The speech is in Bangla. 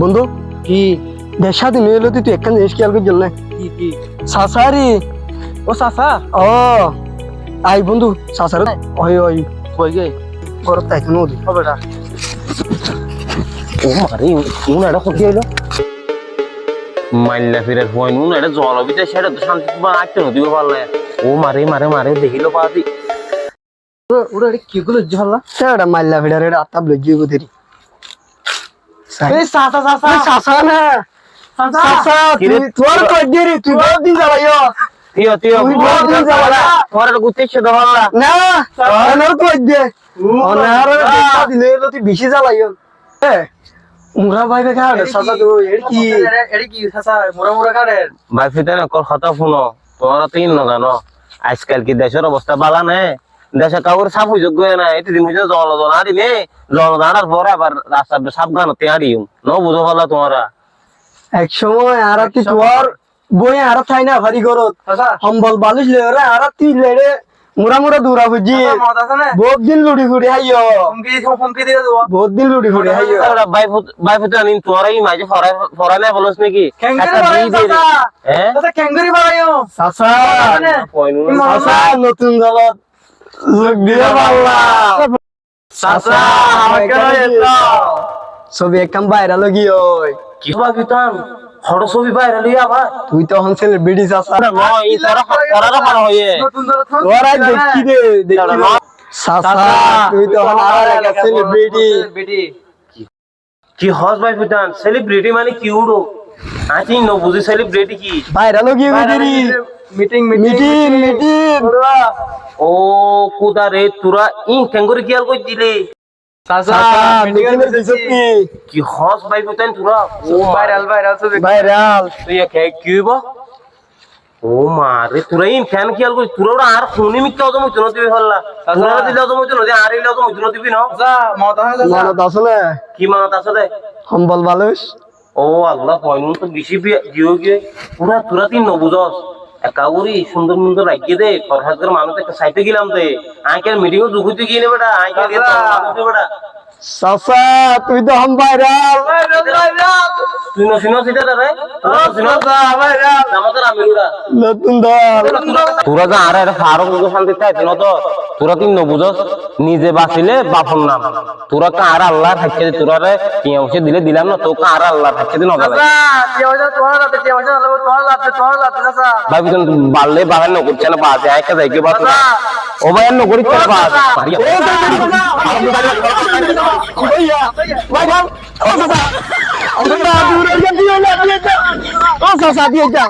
বন্ধু কি দেশ স্বাধীন হইল তুই একখান জিনিস খেয়াল করছিল না কি কি? সাসারি ও চাচা ও আই বন্ধু সাসার ওই ওই কই গে? ঘরত তাইতো নদী ও বেটা ও মারে উন এটা কোথায় এলো মাইল্লা ফিরে পয়েন্ট উন এটা জল বিতে সেটা তো শান্তি বা আটকে নদীবে পারলে। ও মারে মারে মারে দেখিলো পাতি ওরা কি গুলো ঝালা সেটা মাল্লা ফিডার এটা আত্মা লজ্জি গুদেরি বেশি জ্বালাইও এ উমরা ভাই বেকা সাসা তুই এর কি? এটা কি? চাচা মোরা মোরা ভাই ফিতে না কথা শুনো। তোমরা তিন না জানো আজকাল কি দেশের অবস্থা বালা নে? দেশে কাউর সাপ যোগ্য না এতে দিন হইছে জল জনা দিলে জল জানার পরে আবার রাস্তা সাবধান তিয়ারিও ন বুঝো পারলা তোমরা। এক সময় আর তোর বই আর থাই না ভারি গরত। সম্বল বালিশ লে রে আর তুই লেড়ে মুরা মুরা দূরা বুঝি। না? বহুত দিন লুড়ি দিয়ে দেবো বহুত দিন লুড়ি ফুড়ি হাইও বাই ফুতে আনিন তোরাই মাঝে ফরাই ফরাই নাই বলছ নাকি? হ্যাঁ? সাসা নতুন দলত। ছবি একদম বাইরা লগি ওই। কি বা কিতাম হড় ছবি বাইরে লিয়া আবার। তুই তো হন সেলিব্রিটি সাসা নয় এই তোরা তোরা পার নতুন তোরা দেখি দে দেখি তুই তো হন আর একটা সেলিব্রিটি কি হস ভাই ফুটান সেলিব্রিটি মানে কি উড়ো? আছি ন বুঝি সেলিব্রিটি কি? বাইরা লগি মিটিং মিটিং মিটিং ও কুদা রে তোরা ই কেঙ্গুরি কিয়াল কই দিলে চাচা মিটিং মিটিং এর দিছত কি? কি? হস ভাই ফুটান তোরা? ও ভাইরাল ভাইরাল ভাইরাল। তুই কে কি হইব? ও মারে তোরা ই ফ্যান কিয়াল কই তোরা ওরা আর মিথ্যা মুই দিবি হল্লা? তোরা দিলে তো মুই নদী আর ইলে তো মুই দিবি না? চাচা মত আছে চাচা। মনত আছে না কি মানত আছে দে সম্বল বালুস ও আল্লাহ কয়নুন তো বেশি দিও গিয়ে পুরা তুরা তিন নবুজস। একাউরি সুন্দর সুন্দর রাখিয়ে দে ফরহাদের মানুষ একটা সাইতে গেলাম দে। আইকের মিটিং এ গিয়ে বেটা সাসা তুই তো হম ভাইরাল। তুই না শুনো সেটা রে শুনো ভাইরাল। আমাদের নতুন দল। তোরা যা আর ফারুক মুখ শান্তি তাই না তো? তোরা তিন নবুজস নিজে বাঁচিলে বাপন নাম তোরা কা আর আল্লাহ থাকছে তোরা রে টিয়া দিলে দিলাম না তোকে আর আল্লাহ থাকছে ভাবি বাড়লে বাগান নকরছে না বাজে আইকা যাইকে বাস ও ভাই আর নকরি চলে না যা ও সাসা দিয়ে যা